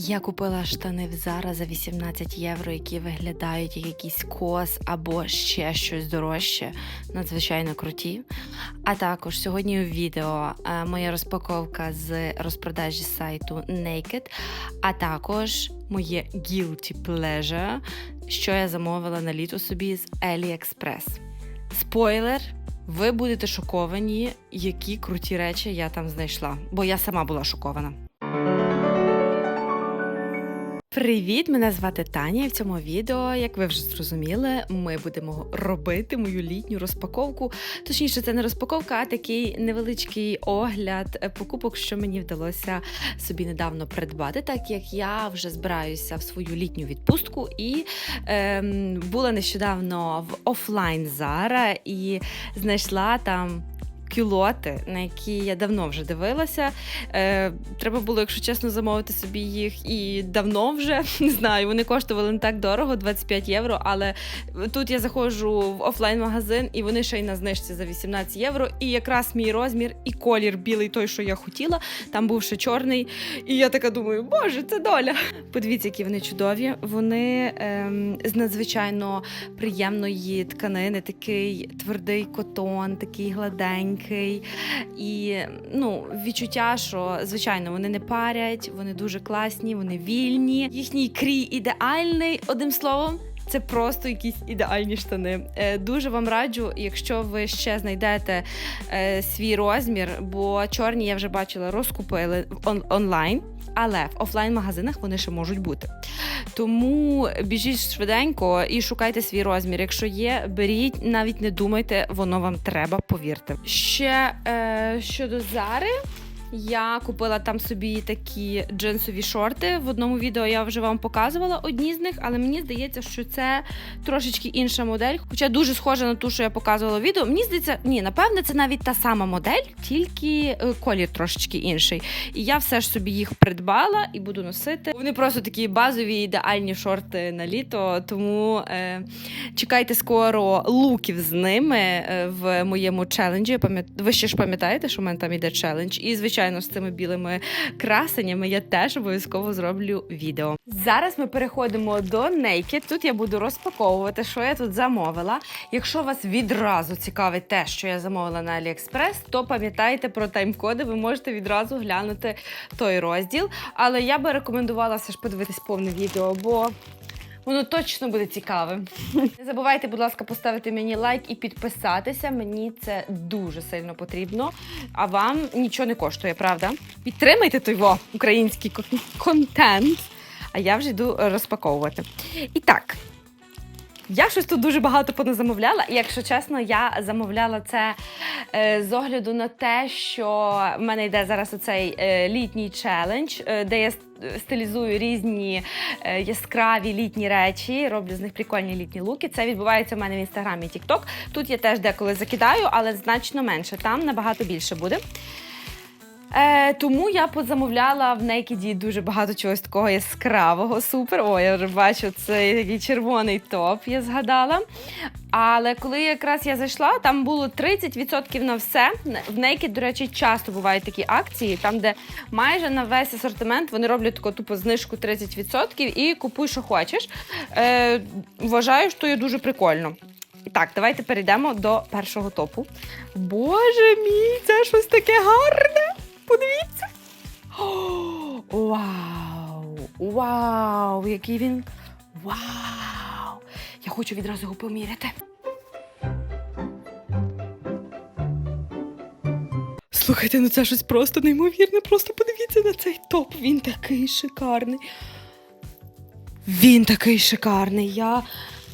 Я купила штани в Zara за 18 євро, які виглядають як якийсь кос або ще щось дорожче, надзвичайно круті. А також сьогодні у відео е, моя розпаковка з розпродажі сайту Naked, а також моє guilty pleasure, що я замовила на літо собі з AliExpress. Спойлер! Ви будете шоковані, які круті речі я там знайшла, бо я сама була шокована. Привіт, мене звати Таня. І в цьому відео, як ви вже зрозуміли, ми будемо робити мою літню розпаковку. Точніше, це не розпаковка, а такий невеличкий огляд покупок, що мені вдалося собі недавно придбати, так як я вже збираюся в свою літню відпустку і ем, була нещодавно в офлайн Зара і знайшла там. Кюлоти, на які я давно вже дивилася. Е, Треба було, якщо чесно, замовити собі їх і давно вже не знаю. Вони коштували не так дорого, 25 євро. Але тут я заходжу в офлайн-магазин, і вони ще й на знижці за 18 євро. І якраз мій розмір і колір білий, той, що я хотіла. Там був ще чорний. І я така думаю, боже, це доля. Подивіться, які вони чудові. Вони ем, з надзвичайно приємної тканини, такий твердий котон, такий гладенький. І ну, відчуття, що звичайно вони не парять, вони дуже класні, вони вільні. Їхній крій ідеальний, одним словом. Це просто якісь ідеальні штани. Е, дуже вам раджу, якщо ви ще знайдете е, свій розмір, бо чорні я вже бачила, розкупили онлайн, але в офлайн-магазинах вони ще можуть бути. Тому біжіть швиденько і шукайте свій розмір. Якщо є, беріть, навіть не думайте, воно вам треба, повірте. Ще е, щодо зари. Я купила там собі такі джинсові шорти. В одному відео я вже вам показувала одні з них, але мені здається, що це трошечки інша модель. Хоча дуже схожа на ту, що я показувала в відео. Мені здається, ні, напевне, це навіть та сама модель, тільки е, колір трошечки інший. І я все ж собі їх придбала і буду носити. Вони просто такі базові ідеальні шорти на літо. Тому е, чекайте скоро луків з ними е, в моєму челенджі. Ви ще ж пам'ятаєте, що в мене там іде челендж. І, звичайно, з цими білими красеннями я теж обов'язково зроблю відео. Зараз ми переходимо до Naked. Тут я буду розпаковувати, що я тут замовила. Якщо вас відразу цікавить те, що я замовила на AliExpress, то пам'ятайте про тайм-коди, ви можете відразу глянути той розділ. Але я би рекомендувала все ж подивитись повне відео, бо Воно точно буде цікавим. Не забувайте, будь ласка, поставити мені лайк і підписатися. Мені це дуже сильно потрібно. А вам нічого не коштує, правда? Підтримайте той український контент. А я вже йду розпаковувати. І так. Я щось тут дуже багато поназамовляла, і якщо чесно, я замовляла це е, з огляду на те, що в мене йде зараз оцей е, літній челендж, е, де я стилізую різні е, яскраві літні речі, роблю з них прикольні літні луки. Це відбувається в мене в інстаграмі і TikTok. Тут я теж деколи закидаю, але значно менше. Там набагато більше буде. Е, тому я позамовляла в Некіді дуже багато чогось такого яскравого, супер. О, я вже бачу цей такий червоний топ, я згадала. Але коли якраз я зайшла, там було 30% на все. В Naked, до речі, часто бувають такі акції, там, де майже на весь асортимент вони роблять таку тупо знижку 30% і купуй, що хочеш. Е, вважаю, що є дуже прикольно. Так, давайте перейдемо до першого топу. Боже мій, це щось таке гарне! Подивіться. Вау! Вау! Який він. Вау! Я хочу відразу його поміряти. Слухайте, ну це щось просто неймовірне. Просто подивіться на цей топ. Він такий шикарний. Він такий шикарний. Я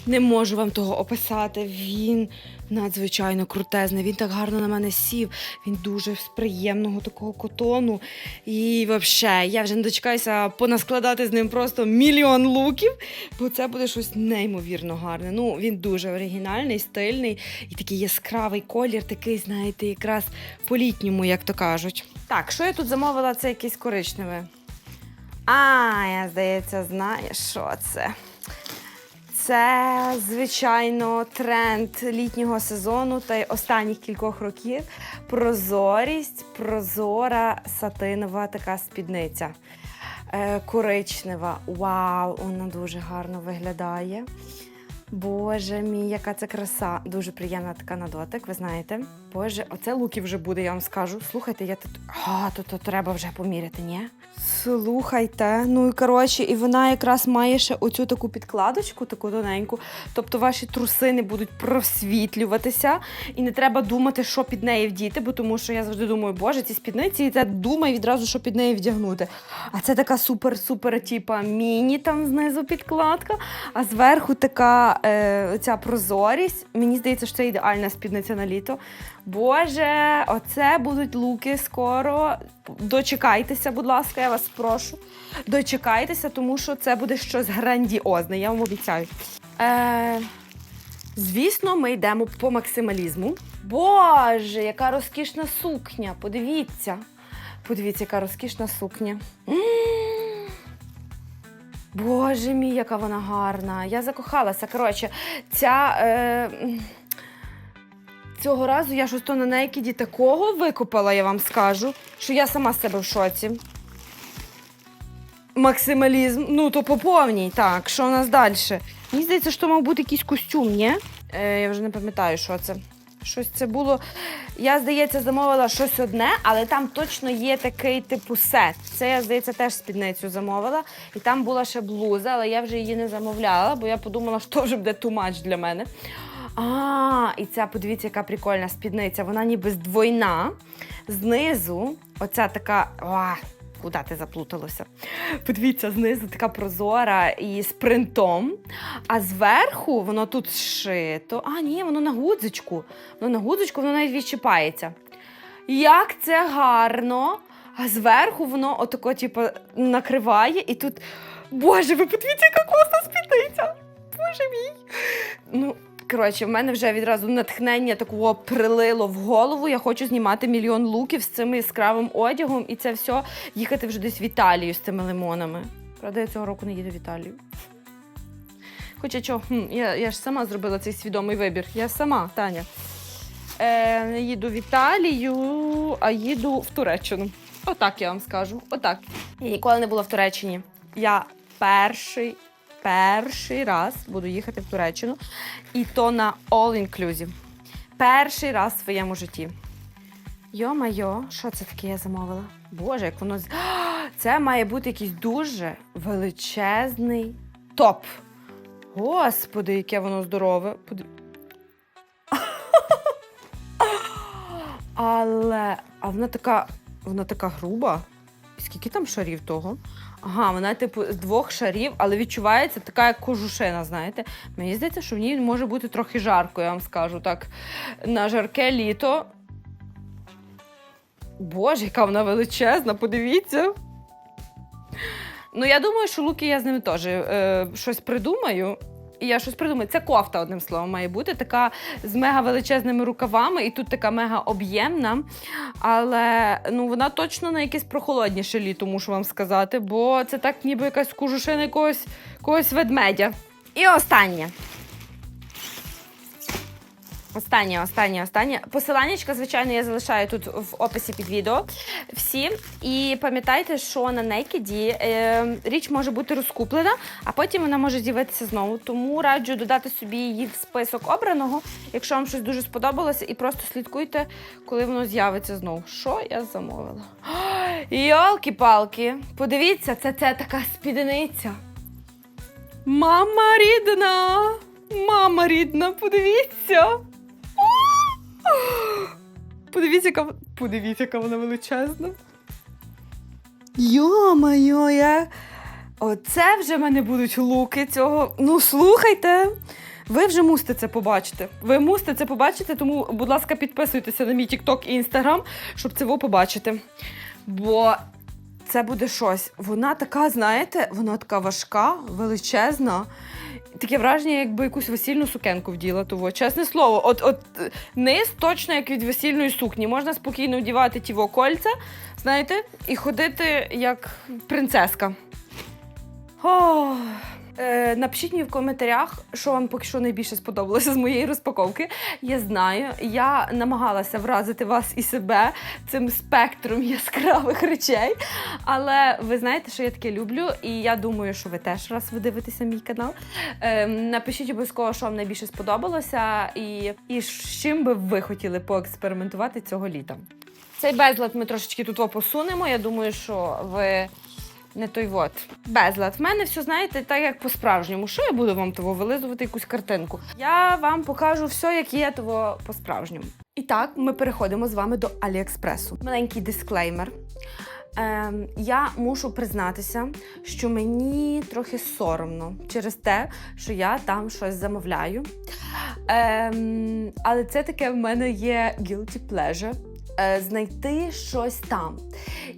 не можу вам того описати. Він надзвичайно крутезний. Він так гарно на мене сів. Він дуже з приємного такого котону. І взагалі, я вже не дочекаюся понаскладати з ним просто мільйон луків, бо це буде щось неймовірно гарне. Ну, він дуже оригінальний, стильний і такий яскравий колір, такий, знаєте, якраз по-літньому, як то кажуть. Так, що я тут замовила? Це якийсь коричневий. А, я здається, знаю, що це. Це, звичайно, тренд літнього сезону та й останніх кількох років. Прозорість, прозора сатинова така спідниця. е, коричнева. Вау, вона дуже гарно виглядає. Боже мій, яка це краса. Дуже приємна така на дотик, ви знаєте. Боже, оце луки вже буде, я вам скажу. Слухайте, я тут. А, то, то треба вже поміряти, ні? Слухайте, ну і коротше, і вона якраз має ще оцю таку підкладочку, таку тоненьку. Тобто ваші труси не будуть просвітлюватися, і не треба думати, що під неї вдіти, бо тому що я завжди думаю, боже, ці спідниці, і це думаю відразу, що під неї вдягнути. А це така супер-супер, типа міні там знизу підкладка, а зверху така е, ця прозорість. Мені здається, що це ідеальна спідниця на літо. Боже, оце будуть луки скоро. Дочекайтеся, будь ласка, я вас прошу. Дочекайтеся, тому що це буде щось грандіозне, я вам обіцяю. Е, звісно, ми йдемо по максималізму. Боже, яка розкішна сукня! Подивіться. Подивіться, яка розкішна сукня. Боже мій, яка вона гарна. Я закохалася. Коротше, ця. Е, цього разу я щось то на Некіді такого викупила, я вам скажу, що я сама з себе в шоці. Максималізм, ну то по повній. Так, що у нас далі? Мені здається, що мав бути якийсь костюм, ні? Е, я вже не пам'ятаю, що це. Щось це було. Я, здається, замовила щось одне, але там точно є такий типу сет. Це я, здається, теж спідницю замовила. І там була ще блуза, але я вже її не замовляла, бо я подумала, що вже буде much для мене. А, і ця, подивіться, яка прикольна спідниця. Вона ніби здвойна. Знизу, оця така. О, куди ти заплуталося? Подивіться, знизу така прозора і з принтом. А зверху воно тут зшито. А, ні, воно на гудзичку. Воно на гудзичку, воно навіть відчіпається. Як це гарно! А зверху воно отако, типу, накриває, і тут. Боже, ви подивіться, яка класна спідниця! Боже мій! Ну, коротше, в мене вже відразу натхнення такого прилило в голову. Я хочу знімати мільйон луків з цим яскравим одягом і це все їхати вже десь в Італію з цими лимонами. Правда, я цього року не їду в Італію. Хоча чого, я, я ж сама зробила цей свідомий вибір. Я сама, Таня. Е, не їду в Італію, а їду в Туреччину. Отак я вам скажу. Отак. Я ніколи не була в Туреччині. Я перший, перший раз буду їхати в Туреччину. І то на all-inclusive. Перший раз в своєму житті. Йо-майо, що це таке я замовила? Боже, як воно. Це має бути якийсь дуже величезний топ. Господи, яке воно здорове. Але а вона така, вона така груба. Скільки там шарів того? Ага, вона, типу, з двох шарів, але відчувається така, як кожушина, знаєте. Мені здається, що в ній може бути трохи жарко, я вам скажу так. На жарке літо. Боже, яка вона величезна, подивіться. Ну, я думаю, що луки я з ними теж е, щось придумаю. І я щось придумаю. Це кофта, одним словом, має бути така з мега величезними рукавами, і тут така мега об'ємна. Але ну, вона точно на якесь прохолодніше літо, мушу вам сказати, бо це так ніби якась кожушина якогось, когось ведмедя. І останнє. Останнє, останнє, останнє. Посиланнячка, звичайно, я залишаю тут в описі під відео. Всі. І пам'ятайте, що на Naked е, річ може бути розкуплена, а потім вона може з'явитися знову. Тому раджу додати собі її в список обраного, якщо вам щось дуже сподобалося, і просто слідкуйте, коли воно з'явиться знову. Що я замовила? Йолки-палки! Подивіться, це, це така спідниця. Мама рідна! Мама рідна, подивіться! Подивіться, яка, подивіться, яка вона величезна. Йо-моє, я... Оце вже в мене будуть луки цього. Ну, слухайте. Ви вже мусите це побачити. Ви мусите це побачити, тому, будь ласка, підписуйтеся на мій TikTok і Instagram, щоб це ви побачити. Бо це буде щось. Вона така, знаєте, вона така важка, величезна. Таке враження, якби якусь весільну сукенку вділа того. Чесне слово, от, от низ точно як від весільної сукні. Можна спокійно вдівати тіво кольця, знаєте, і ходити як принцеска. О, Е, напишіть мені в коментарях, що вам поки що найбільше сподобалося з моєї розпаковки. Я знаю, я намагалася вразити вас і себе цим спектром яскравих речей. Але ви знаєте, що я таке люблю, і я думаю, що ви теж раз ви дивитеся мій канал. Е, напишіть обов'язково, що вам найбільше сподобалося, і, і з чим би ви хотіли поекспериментувати цього літа. Цей безлад ми трошечки тут посунемо. Я думаю, що ви не той вот. Безлад. В мене все, знаєте, так як по-справжньому. Що я буду вам того вилизувати якусь картинку? Я вам покажу все, як є того по-справжньому. І так, ми переходимо з вами до Аліекспресу. Маленький дисклеймер. Ем, я мушу признатися, що мені трохи соромно через те, що я там щось замовляю. Ем, але це таке в мене є guilty pleasure. Е, Знайти щось там.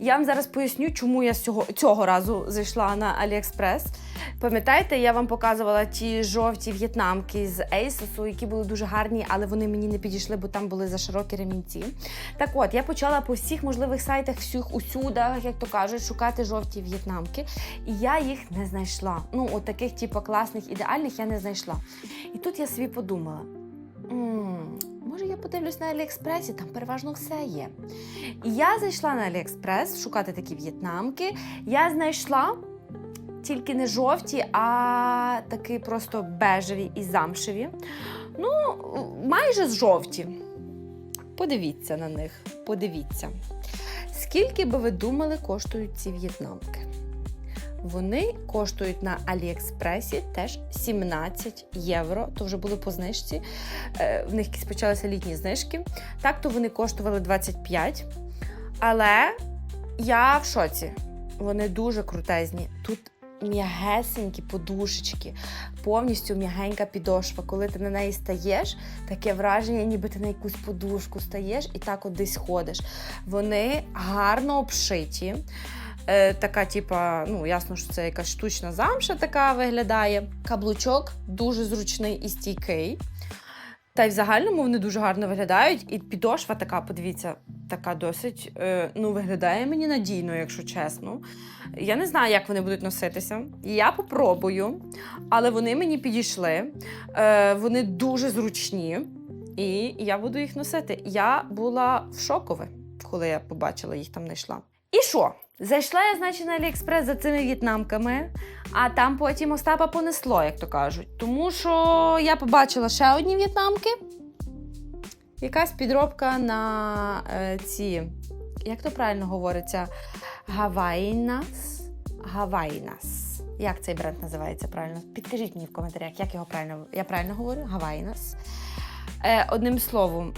Я вам зараз поясню, чому я цього, цього разу зайшла на AliExpress. Пам'ятаєте, я вам показувала ті жовті в'єтнамки з Asos, які були дуже гарні, але вони мені не підійшли, бо там були за широкі ремінці. Так от, я почала по всіх можливих сайтах, всіх усюдах, як то кажуть, шукати жовті в'єтнамки. І я їх не знайшла. Ну, от таких, типу, класних, ідеальних я не знайшла. І тут я собі подумала. «М, Може, я подивлюсь на Аліекспресі, там переважно все є. І я зайшла на Аліекспрес шукати такі в'єтнамки. Я знайшла тільки не жовті, а такі просто бежеві і замшеві. Ну, майже жовті. Подивіться на них, подивіться. Скільки би ви думали, коштують ці в'єтнамки? Вони коштують на Аліекспресі теж 17 євро. То вже були по знижці. Е, В них почалися літні знижки. Так то вони коштували 25. Але я в шоці. Вони дуже крутезні. Тут м'ягесенькі подушечки, повністю м'ягенька підошва. Коли ти на неї стаєш, таке враження, ніби ти на якусь подушку стаєш і так от десь ходиш. Вони гарно обшиті. Е, така, типа, ну ясно, що це якась штучна замша така виглядає. Каблучок дуже зручний і стійкий. Та й в загальному вони дуже гарно виглядають. І підошва така, подивіться, така досить е, ну, виглядає мені надійно, якщо чесно. Я не знаю, як вони будуть носитися. Я попробую, але вони мені підійшли. Е, вони дуже зручні, і я буду їх носити. Я була в шокове, коли я побачила їх там знайшла. І що? Зайшла я, значить, на Аліекспрес за цими в'єтнамками, а там потім Остапа понесло, як то кажуть. Тому що я побачила ще одні в'єтнамки. Якась підробка на е, ці, як то правильно говориться, Гавайнас. Гавайнас. Як цей бренд називається правильно? Підкажіть мені в коментарях, як його правильно. Я правильно говорю? Гавайнас. Е, одним словом,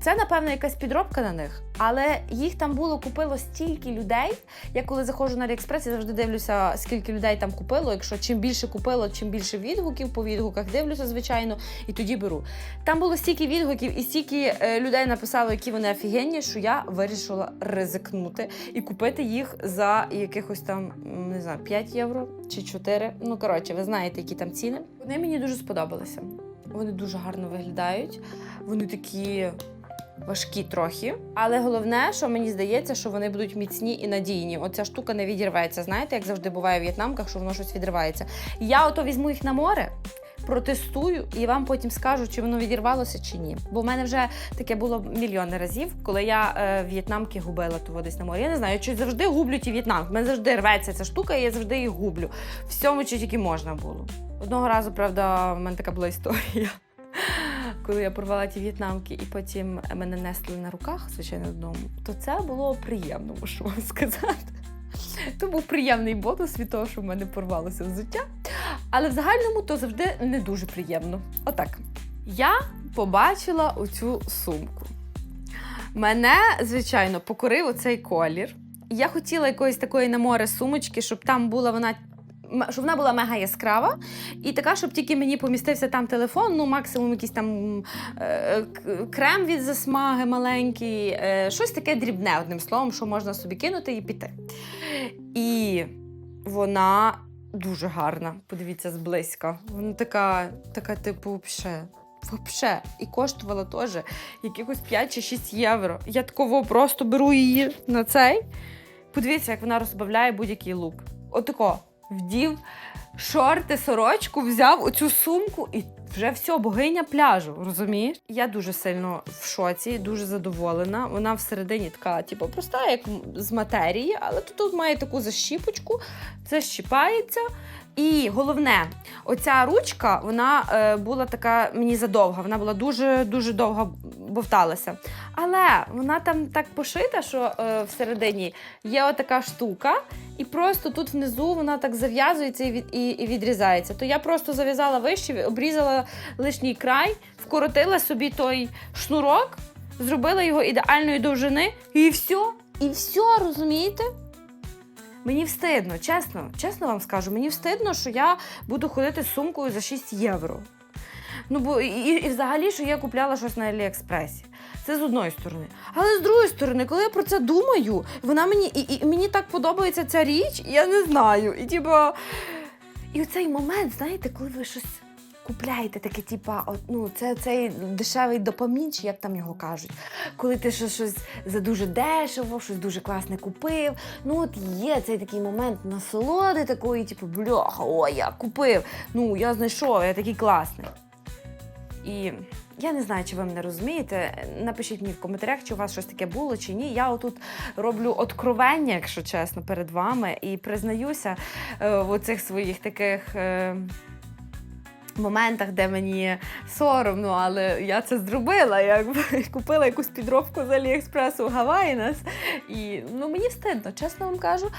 це, напевно, якась підробка на них, але їх там було купило стільки людей. Я коли заходжу на Аліекспрес, я завжди дивлюся, скільки людей там купило. Якщо чим більше купило, чим більше відгуків по відгуках, дивлюся, звичайно, і тоді беру. Там було стільки відгуків і стільки е, людей написало, які вони офігенні, що я вирішила ризикнути і купити їх за якихось там, не знаю, 5 євро чи 4. Ну, коротше, ви знаєте, які там ціни. Вони мені дуже сподобалися. Вони дуже гарно виглядають. Вони такі важкі трохи. Але головне, що мені здається, що вони будуть міцні і надійні. Оця штука не відірветься. Знаєте, як завжди буває в в'єтнамках, що воно щось відривається. Я ото візьму їх на море. Протестую і вам потім скажу, чи воно відірвалося чи ні. Бо в мене вже таке було мільйони разів, коли я е, в'єтнамки губила того десь на морі. Я не знаю, чи завжди гублю ті в'єтнамки. В мене завжди рветься ця штука, і я завжди їх гублю. Всьому, що тільки можна було. Одного разу, правда, в мене така була історія. Коли я порвала ті в'єтнамки і потім мене несли на руках, звичайно, додому, то це було приємно, можу вам сказати. То був приємний бонус від того, що в мене порвалося взуття. Але в загальному то завжди не дуже приємно. Отак. Я побачила оцю сумку. Мене, звичайно, покорив оцей колір. Я хотіла якоїсь такої на море сумочки, щоб там була вона. Щоб вона була мега яскрава, і така, щоб тільки мені помістився там телефон, ну максимум якийсь там е, крем від засмаги маленький, е, щось таке дрібне, одним словом, що можна собі кинути і піти. І вона дуже гарна. Подивіться зблизька. Вона така, така типу, вообще. Вообще. І коштувала теж якихось 5 чи 6 євро. Я такого просто беру її на цей. Подивіться, як вона розбавляє будь-який лук. Отако, вдів шорти, сорочку, взяв оцю сумку і вже все, богиня пляжу, розумієш? Я дуже сильно в шоці, дуже задоволена. Вона всередині така, типу, проста, як з матерії, але тут, тут має таку защіпочку, це щіпається. І головне, оця ручка, вона е, була така мені задовга, вона була дуже дуже довго бовталася. Але вона там так пошита, що е, всередині є отака штука, і просто тут внизу вона так зав'язується і, і, і відрізається. То я просто зав'язала вище, обрізала лишній край, вкоротила собі той шнурок, зробила його ідеальної довжини, і все. І все, розумієте? Мені встидно, чесно, чесно вам скажу, мені встидно, що я буду ходити з сумкою за 6 євро. Ну, бо і, і взагалі, що я купляла щось на Аліекспресі. Це з одної сторони. Але з другої сторони, коли я про це думаю, вона мені і, і мені так подобається ця річ, я не знаю. І типа. І оцей момент, знаєте, коли ви щось купляєте, таке, типа, от, ну, це цей дешевий допамін, як там його кажуть. Коли ти щось, щось за дуже дешево, щось дуже класне купив. Ну, от є цей такий момент насолоди такої, типу, бляха, о, я купив. Ну, я знайшов, я такий класний. І я не знаю, чи ви мене розумієте. Напишіть мені в коментарях, чи у вас щось таке було, чи ні. Я отут роблю откровення, якщо чесно, перед вами, і признаюся е, в оцих своїх таких. Е, Моментах, де мені соромно, але я це зробила. Я купила якусь підробку з Аліекспресу Гавайнас. І ну мені встидно, чесно вам кажу.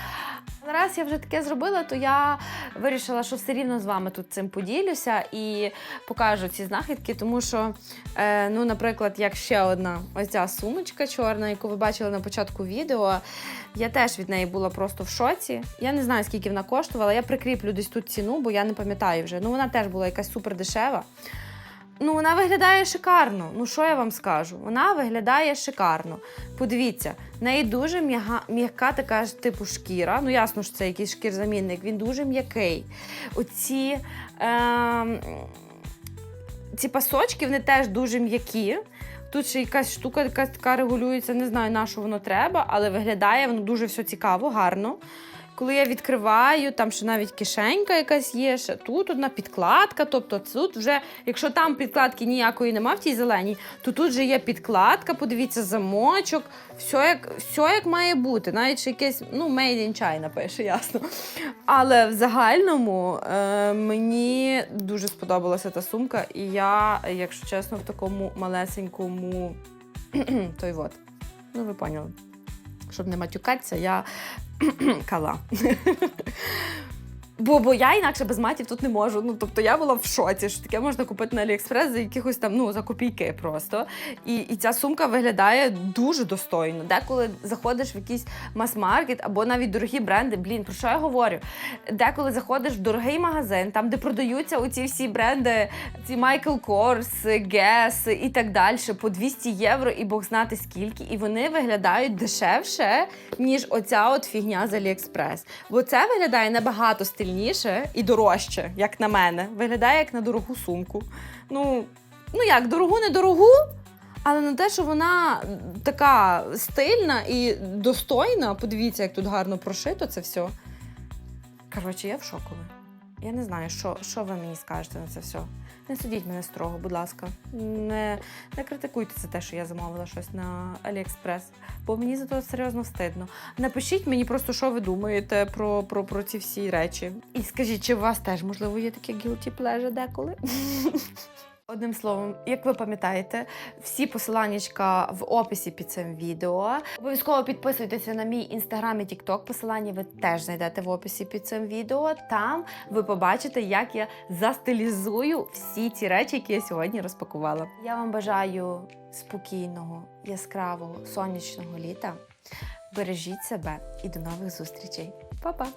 Раз я вже таке зробила, то я вирішила, що все рівно з вами тут цим поділюся і покажу ці знахідки, тому що, е, ну, наприклад, як ще одна ось ця сумочка чорна, яку ви бачили на початку відео, я теж від неї була просто в шоці. Я не знаю, скільки вона коштувала. Я прикріплю десь тут ціну, бо я не пам'ятаю вже. Ну, вона теж була якась супер дешева. Ну, вона виглядає шикарно. Ну, що я вам скажу? Вона виглядає шикарно. Подивіться, в неї дуже м'яка така типу шкіра. Ну, ясно, що це якийсь шкірзамінник, він дуже м'який. Оці, ем, ці пасочки, вони теж дуже м'які. Тут ще якась штука, якась така регулюється, не знаю, на що воно треба, але виглядає воно дуже все цікаво, гарно. Коли я відкриваю, там ще навіть кишенька якась є, ще тут одна підкладка. Тобто тут вже, якщо там підкладки ніякої нема в тій зеленій, то тут вже є підкладка, подивіться, замочок, все як, все як має бути. Навіть ще якесь, ну, made in China пише, ясно. Але в загальному е, мені дуже сподобалася та сумка, і я, якщо чесно, в такому малесенькому той от. Ну, ви поняли. Щоб не матюкатися, я kalan. Бо, бо я інакше без матів тут не можу. Ну, тобто я була в шоці, що таке можна купити на Аліекспрес за якихось там, ну, за копійки просто. І, і ця сумка виглядає дуже достойно. Деколи заходиш в якийсь мас-маркет або навіть дорогі бренди, блін, про що я говорю? Деколи заходиш в дорогий магазин, там, де продаються оці всі бренди, ці Michael Kors, Guess і так далі, по 200 євро і Бог знати скільки, і вони виглядають дешевше, ніж оця от фігня з Аліекспрес. Бо це виглядає набагато стильніше і дорожче, як на мене. Виглядає як на дорогу сумку. Ну, ну як, дорогу, не дорогу, але на те, що вона така стильна і достойна, подивіться, як тут гарно прошито це все. Коротше, я в шокові. Я не знаю, що, що ви мені скажете на це все. Не судіть мене строго, будь ласка. Не, не критикуйте за те, що я замовила щось на Аліекспрес, бо мені за то серйозно стидно. Напишіть мені просто, що ви думаєте про, про, про ці всі речі. І скажіть, чи у вас теж, можливо, є таке guilty pleasure деколи? Одним словом, як ви пам'ятаєте, всі посиланнячка в описі під цим відео. Обов'язково підписуйтеся на мій інстаграм і тікток. Посилання ви теж знайдете в описі під цим відео. Там ви побачите, як я застилізую всі ці речі, які я сьогодні розпакувала. Я вам бажаю спокійного, яскравого, сонячного літа. Бережіть себе і до нових зустрічей. Па-па!